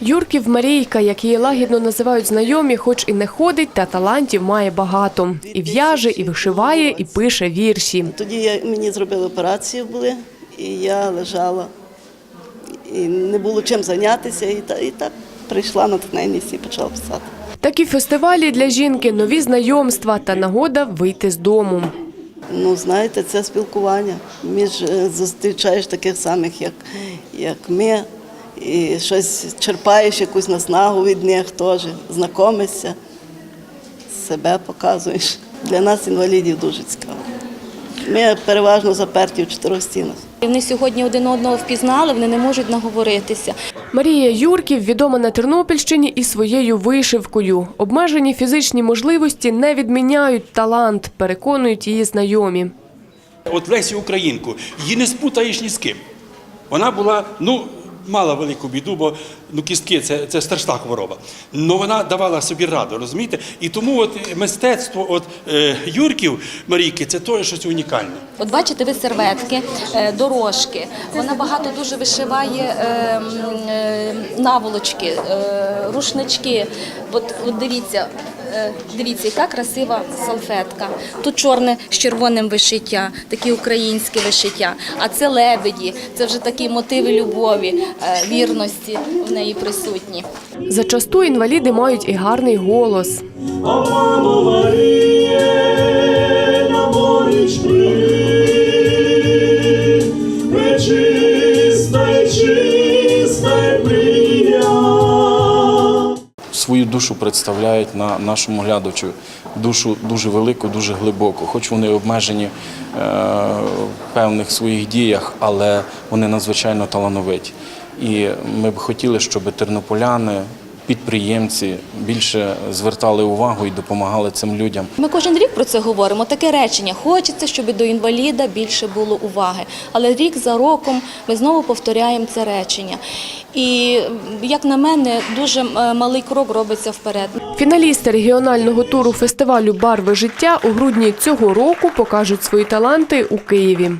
Юрків Марійка, як її лагідно називають знайомі, хоч і не ходить, та талантів має багато. І в'яже, і вишиває, і пише вірші. Тоді я, мені зробили операцію були, і я лежала. І не було чим зайнятися, і, та, і так прийшла на і почала писати. Такі фестивалі для жінки нові знайомства та нагода вийти з дому. Ну, знаєте, це спілкування. Між е, зустрічаєш таких самих, як, як ми, і щось черпаєш, якусь наснагу від них теж, знайомишся, себе показуєш. Для нас, інвалідів, дуже цікаво. Ми переважно заперті в чотирьох стінах. Вони сьогодні один одного впізнали, вони не можуть наговоритися. Марія Юрків відома на Тернопільщині і своєю вишивкою. Обмежені фізичні можливості не відміняють талант, переконують її знайомі. От Лесі Українку, її не спутаєш ні з ким. Вона була, ну, мала велику біду, бо ну, кістки це, це страшна хвороба. Але вона давала собі раду, розумієте? І тому от мистецтво от, е, Юрків Марійки це теж щось унікальне. От бачите, ви серветки, е, дорожки. Вона багато дуже вишиває е, е, наволочки, е, рушнички. От, от дивіться. Е, Дивіться, яка красива салфетка. Тут чорне з червоним вишиття, такі українські вишиття. А це лебеді, це вже такі мотиви любові, е, вірності в неї присутні. Зачасту інваліди мають і гарний голос. Свою душу представляють на нашому глядачу. Душу дуже велику, дуже глибоку. Хоч вони обмежені е, в певних своїх діях, але вони надзвичайно талановиті. І ми б хотіли, щоб тернополяни, підприємці більше звертали увагу і допомагали цим людям. Ми кожен рік про це говоримо. Таке речення. Хочеться, щоб до інваліда більше було уваги. Але рік за роком ми знову повторяємо це речення. І, як на мене, дуже е, малий крок робиться вперед. Фіналісти регіонального туру фестивалю Барви життя у грудні цього року покажуть свої таланти у Києві.